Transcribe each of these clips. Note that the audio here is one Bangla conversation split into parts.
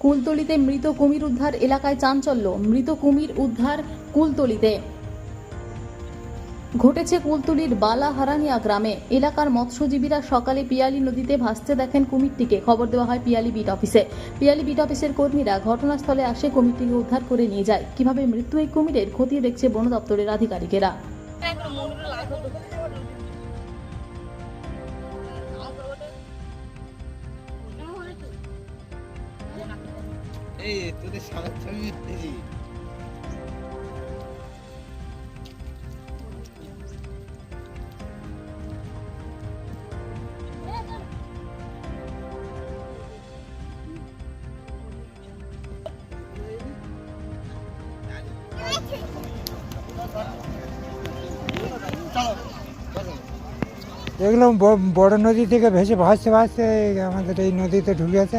কুলতলিতে মৃত কুমির উদ্ধার এলাকায় চাঞ্চল্য। মৃত কুমির উদ্ধার কুলতলিতে। ঘটেছে কুলতলির বালাহারানিয়া গ্রামে। এলাকার মৎস্যজীবীরা সকালে পিয়ালি নদীতে ভাসতে দেখেন কুমিরটিকে। খবর দেওয়া হয় পিয়ালি বিট অফিসে। পিয়ালি বিট অফিসের কর্মীরা ঘটনাস্থলে আসে কুমিরটিকে উদ্ধার করে নিয়ে যায়। কীভাবে মৃত্যু এই কুমিরের, খতিয়ে দেখছে বন দপ্তরের আধিকারিকেরা। এই তোদের সারা ছবি দেখতেছি এগুলো ব- বড় নদী থেকে ভেসে ভাসতে ভাসতে এই আমাদের এই নদীতে ঢুকেছে।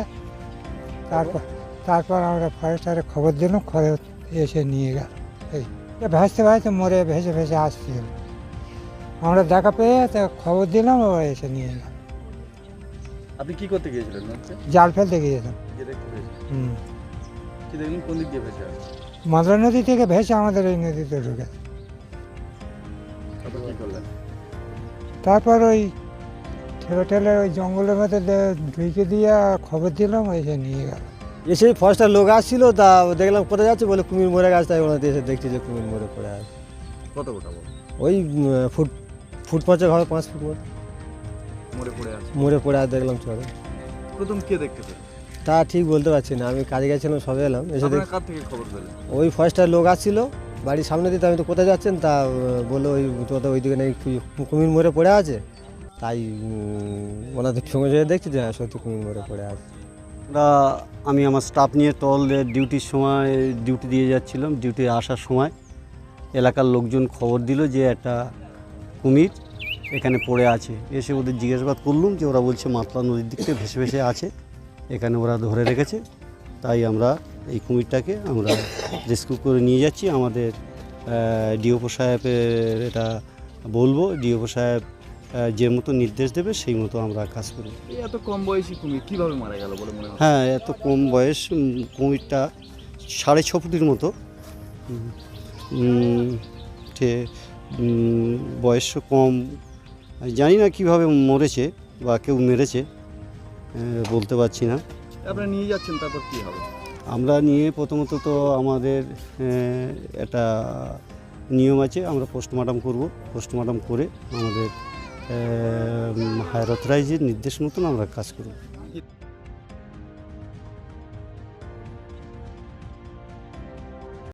তারপর তারপর আমরা ফরেস্টারে খবর দিলাম খবর এসে নিয়ে গেল। এই ভাসতে ভাসতে মরে ভেসে ভেসে আসছিল। আমরা দেখা পেয়ে তা খবর দিলাম ও এসে নিয়ে গেল। আপনি কি করতে গিয়েছিলেন জাল ফেলতে গিয়েছিলাম। গিয়ে হুম। কি কোন দিক দিয়ে ভেসে আসছে? মাদ্রা নদী থেকে ভেসে আমাদের এই নদীতে ঢুকে। তারপর ওই ঠেলে ঠেলে ওই জঙ্গলের মধ্যে ঢুকে দিয়ে খবর দিলাম ও এসে নিয়ে গেল। এসে ফরেস্টার লোক আসছিল তা দেখলাম কোথায় যাচ্ছে বলে কুমির মরে গেছে তাই ওনাদের এসে দেখছি যে কুমির মরে পড়ে আছে। কত গোটা বল? ওই উম, ফুট ফুট পাঁচেক হবে পাঁচ ফুট মতো। মরে পড়ে আছে। মরে পড়ে আছে দেখলাম চলে। প্রথম কে দেখতে পেলেন তা ঠিক বলতে পারছি না আমি কাজে গেছিলাম সবে এলাম এসে আপনারা দেখ কার থেকে খবর পেলেন? ওই ফরেস্টার লোক আসছিল বাড়ির সামনে দিতে আমি তো কোথায় যাচ্ছেন তা আহ, বলল ওই তোদের ওইদিকে নাকি কু- কুমির মরে পড়ে আছে। তাই উম, ওনাদের সঙ্গে যেয়ে দেখছি যে হ্যাঁ, সত্যি কুমির মরে পড়ে আছে। আমরা আমি আমার স্টাফ নিয়ে টল ডিউটির সময় ডিউটি দিয়ে যাচ্ছিলাম ডিউটি আসার সময় এলাকার লোকজন খবর দিল যে একটা কুমির এখানে পড়ে আছে। এসে ওদের জিজ্ঞাসাবাদ করলুম যে ওরা বলছে মাতলা নদীর দিক থেকে ভেসে ভেসে আছে, এখানে ওরা ধরে রেখেছে, তাই আমরা এই কুমিরটাকে আমরা রেস্কিউ করে নিয়ে যাচ্ছি। আমাদের ডিওপো সাহেবের এটা বলব ডিওপো সাহেব যে মতো নির্দেশ দেবে সেই মতো আমরা কাজ করি এত কম বয়সী কুমির কীভাবে মারা গেল বলে মনে হয় হ্যাঁ এত কম বয়স কুমিরটা সাড়ে ছ ফুটির মতো। বয়স কম জানি না কীভাবে মরেছে বা কেউ মেরেছে বলতে পারছি না। আপনারা নিয়ে যাচ্ছেন তারপর কি হবে? আমরা নিয়ে প্রথমত তো আমাদের একটা নিয়ম আছে আমরা পোস্টমর্টম করব। পোস্টমর্টম করে আমাদের হায়রত রাইজির নির্দেশ মতন আমরা কাজ করব।